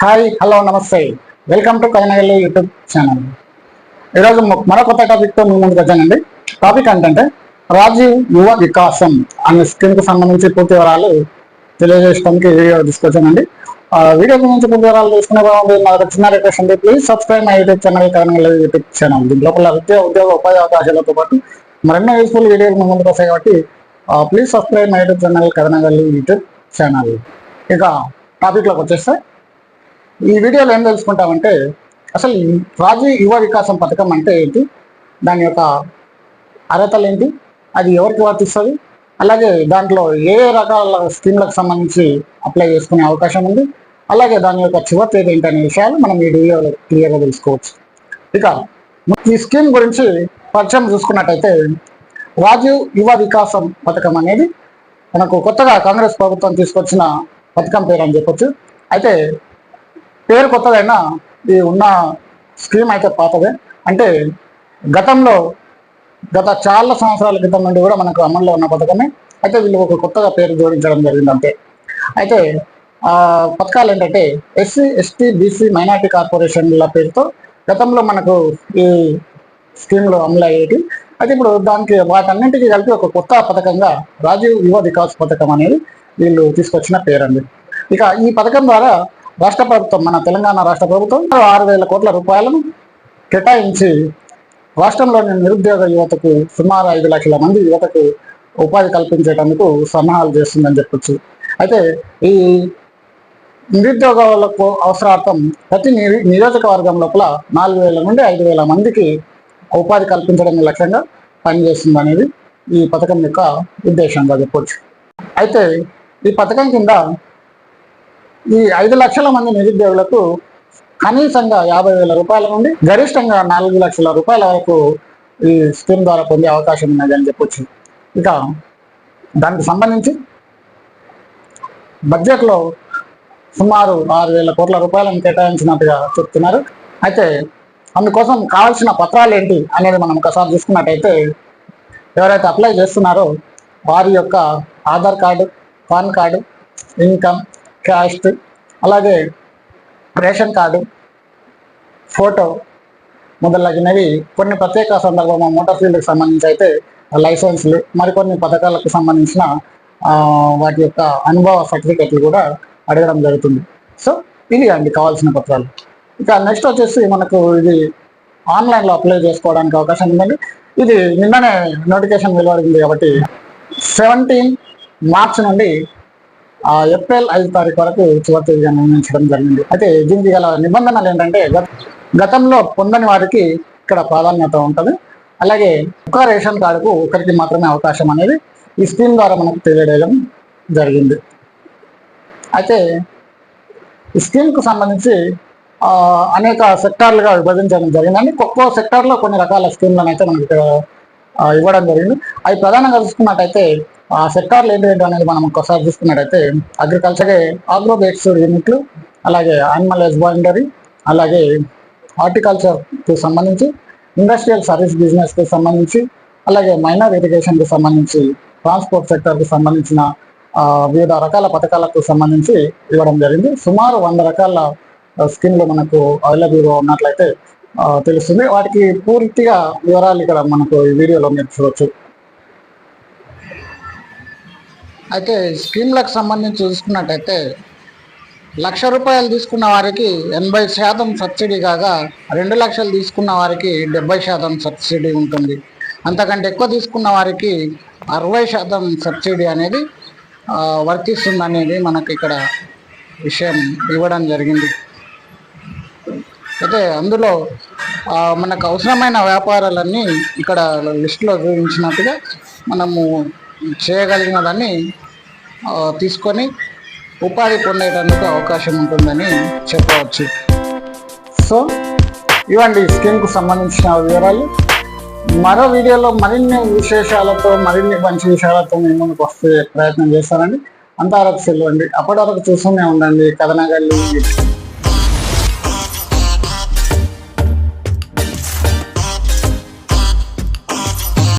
Hi hello నమస్తే. Welcome to Kathanagalli YouTube channel ఈరోజు మరో కొత్త టాపిక్తో మీ ముందుకు వచ్చానండి. టాపిక్ ఏంటంటే రాజీవ్ యువ వికాసం అనే స్కీమ్కి సంబంధించి పూర్తి వివరాలు తెలియజేయడానికి వీడియో తీసుకొచ్చానండి. వీడియో గురించి పూర్తి వివరాలు తీసుకునే బాగుంది మా దగ్గర చిన్న రిక్వెస్ట్ అండి please subscribe my YouTube channel Kathanagalli YouTube channel దీని లోపల విద్య ఉద్యోగ ఉపాధి అవకాశాలతో పాటు మరెన్నో యూస్ఫుల్ వీడియోలు మీ ముందుకు వస్తాయి కాబట్టి please subscribe my YouTube channel Kathanagalli YouTube channel ఇక టాపిక్లోకి వచ్చేస్తే ఈ వీడియోలో ఏం తెలుసుకుంటామంటే అసలు రాజు యువ వికాసం పథకం అంటే ఏంటి? దాని యొక్క అర్హతలు ఏంటి? అది ఎవరికి వర్తిస్తుంది? అలాగే దాంట్లో ఏ ఏ రకాల స్కీమ్లకు సంబంధించి అప్లై చేసుకునే అవకాశం ఉంది? అలాగే దాని యొక్క చివరి తేదీ ఏంటి అనే విషయాలు మనం ఈ వీడియోలో క్లియర్గా తెలుసుకోవచ్చు. ఇక ఈ స్కీమ్ గురించి పరిచయం చూసుకున్నట్టయితే రాజీవ్ యువ వికాసం పథకం అనేది మనకు కొత్తగా కాంగ్రెస్ ప్రభుత్వం తీసుకొచ్చిన పథకం పేరు అని చెప్పొచ్చు. అయితే పేరు కొత్తదైనా ఈ ఉన్న స్కీమ్ అయితే పాతదే. అంటే గతంలో గత చాలా సంవత్సరాల క్రితం నుండి కూడా మనకు అమల్లో ఉన్న పథకమే. అయితే వీళ్ళు ఒక కొత్తగా పేరు జోడించడం జరిగింది అంతే. అయితే పథకాలు ఏంటంటే ఎస్సీ ఎస్టీ బీసీ మైనార్టీ కార్పొరేషన్ల పేరుతో గతంలో మనకు ఈ స్కీమ్లు అమలు అయ్యేటి అయితే ఇప్పుడు దానికి వాటన్నింటికి కలిపి ఒక కొత్త పథకంగా రాజీవ్ యువ వికాస్ పథకం అనేది వీళ్ళు తీసుకొచ్చిన పేరండి. ఇక ఈ పథకం ద్వారా రాష్ట్ర ప్రభుత్వం మన తెలంగాణ రాష్ట్ర ప్రభుత్వం ఆరు వేల కోట్ల రూపాయలను కేటాయించి రాష్ట్రంలోని నిరుద్యోగ యువతకు సుమారు ఐదు లక్షల మంది యువతకు ఉపాధి కల్పించేటందుకు సన్నాహాలు చేస్తుందని చెప్పొచ్చు. అయితే ఈ నిరుద్యోగాలకు అవసరార్థం ప్రతి నియోజకవర్గం లోపల నాలుగు వేల నుండి ఐదు వేల మందికి ఉపాధి కల్పించడం లక్ష్యంగా పనిచేస్తుంది అనేది ఈ పథకం యొక్క ఉద్దేశంగా చెప్పొచ్చు. అయితే ఈ పథకం కింద ఈ ఐదు లక్షల మంది నిరుద్యోగులకు కనీసంగా యాభై వేల రూపాయల నుండి గరిష్టంగా నాలుగు లక్షల రూపాయల వరకు ఈ స్కీమ్ ద్వారా పొందే అవకాశం ఉన్నది అని చెప్పొచ్చు. ఇక దానికి సంబంధించి బడ్జెట్లో సుమారు ఆరు వేల కోట్ల రూపాయలను కేటాయించినట్టుగా చెప్తున్నారు. అయితే అందుకోసం కావాల్సిన పత్రాలు ఏంటి అనేది మనం ఒకసారి చూసుకున్నట్టయితే ఎవరైతే అప్లై చేస్తున్నారో వారి యొక్క Aadhaar card PAN card income caste అలాగే రేషన్ కార్డు ఫోటో మొదలగినవి కొన్ని ప్రత్యేక సందర్భంలో మోటార్ ఫీల్డ్కి సంబంధించి అయితే లైసెన్స్లు మరికొన్ని పథకాలకు సంబంధించిన వాటి యొక్క అనుభవ సర్టిఫికెట్లు కూడా అడగడం జరుగుతుంది. సో ఇది అండి కావాల్సిన పత్రాలు. ఇక నెక్స్ట్ వచ్చేసి మనకు ఇది ఆన్లైన్లో అప్లై చేసుకోవడానికి అవకాశం ఉందండి. ఇది నిన్ననే నోటిఫికేషన్ వెలువడింది కాబట్టి సెవెంటీన్ మార్చ్ నుండి ఏప్రిల్ ఐదు తారీఖు వరకు చివరి తేదీగా నిర్ణయించడం జరిగింది. అయితే దీనికి గల నిబంధనలు ఏంటంటే గత- గతంలో పొందని వారికి ఇక్కడ ప్రాధాన్యత ఉంటుంది. అలాగే ఒక రేషన్ కార్డుకు ఒకరికి మాత్రమే అవకాశం అనేది ఈ స్కీమ్ ద్వారా మనకు తెలియడం జరిగింది. అయితే ఈ స్కీమ్కు సంబంధించి అనేక సెక్టార్లుగా విభజించడం జరిగిందండి. ఒక్కో సెక్టార్లో కొన్ని రకాల స్కీమ్లను అయితే మనకి ఇక్కడ ఇవ్వడం జరిగింది. అవి ప్రధానంగా చూసుకున్నట్టయితే సెక్టార్లు ఏంటంటే అనేది మనం ఒకసారి చూసుకున్నట్టయితే అగ్రికల్చర్కి ఆగ్రోబేట్స్ యూనిట్లు అలాగే యానిమల్ హస్బెండరీ అలాగే హార్టికల్చర్కి సంబంధించి ఇండస్ట్రియల్ సర్వీస్ బిజినెస్కి సంబంధించి అలాగే మైనర్ ఇరిగేషన్కి సంబంధించి ట్రాన్స్పోర్ట్ సెక్టర్కి సంబంధించిన వివిధ రకాల పథకాలకు సంబంధించి ఇవ్వడం జరిగింది. సుమారు వంద రకాల స్కీమ్లు మనకు అవైలబుల్గా ఉన్నట్లయితే తెలుస్తుంది. వాటికి పూర్తిగా వివరాలు ఇక్కడ మనకు ఈ వీడియోలో మీరు చూడవచ్చు అయితే స్కీమ్లకు సంబంధించి చూసుకున్నట్టయితే లక్ష రూపాయలు తీసుకున్న వారికి ఎనభై శాతం సబ్సిడీ కాగా రెండు లక్షలు తీసుకున్న వారికి డెబ్బై శాతం సబ్సిడీ ఉంటుంది. అంతకంటే ఎక్కువ తీసుకున్న వారికి అరవై శాతం సబ్సిడీ అనేది వర్తిస్తుంది అనేది మనకి ఇక్కడ విషయం ఇవ్వడం జరిగింది. అయితే అందులో మనకు అవసరమైన వ్యాపారాలన్నీ ఇక్కడ లిస్టులో చూపించినట్టుగా మనము చేయగలిగినదని తీసుకొని ఉపాధి పొందేటందుకు అవకాశం ఉంటుందని చెప్పవచ్చు. సో ఇవ్వండి ఈ స్కీమ్కు సంబంధించిన వివరాలు. మరో వీడియోలో మరిన్ని విశేషాలతో మరిన్ని మంచి విషయాలతో మేము ముందుకు వస్తే ప్రయత్నం చేస్తానండి. అంతవరకు సెలవండి అప్పటి వరకు చూస్తూనే ఉండండి. కథనగల్లి